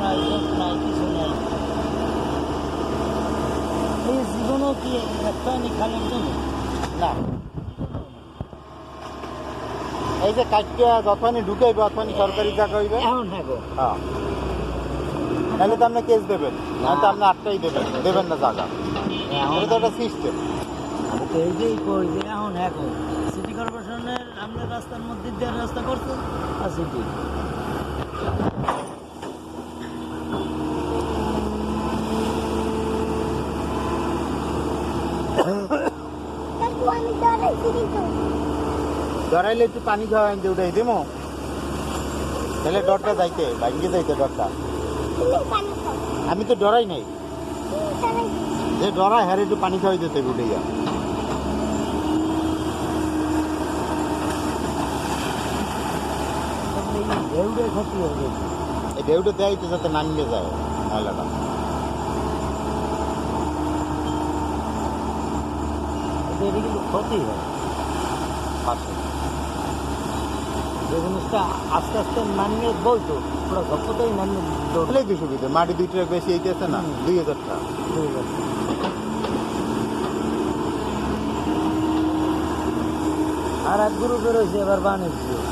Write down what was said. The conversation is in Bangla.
নাই লোক নাই কিছু নেই এই জীবনও কি একটা নিখানোর জন্য না। এই যে কাটিয়া যতখানি ঢুকাইবে অতখানি সরকারি টাকা হইবে এখন হ্যাঁ গো। হ্যাঁ। তাহলে তো আপনি কেস দেবেন। না। তো আপনি আটটাই দেবেন। দেবেন না জায়গা। এটা তো একটা হ্যাঁ। সিস্টেম আমি তো এই যেই কই যে এখন এখন সিটি কর্পোরেশনের আমরা রাস্তার মধ্যে দেওয়ার রাস্তা করছে। আর সিটি ডরাইলে একটু পানি খাওয়া আনতে উঠাই দেবো তাহলে ডরটা যাইতে ভাঙ্গে যাইতে ডরটা আমি তো ডরাই নাই যে ডরাই হ্যাঁ একটু পানি খাওয়াই দিতে উঠাইয়া ঢেউড়ে ক্ষতি হয়ে গেছে এই ঢেউটা দেয় তো যাতে নামিয়ে যায় ময়লাটা এতে কিন্তু ক্ষতি হয়। পাশে। যে জিনিসটা আস্তে আস্তে নামিয়ে বলতো পুরো গপ্পতেই নামিয়ে দৌড়লে কি সুবিধা? মাটি দুই টাকা বেশি এইতেছে না? দুই হাজার টাকা। হয়ে গেছে আর এক গুরু রয়েছে এবার বাণিজ্য।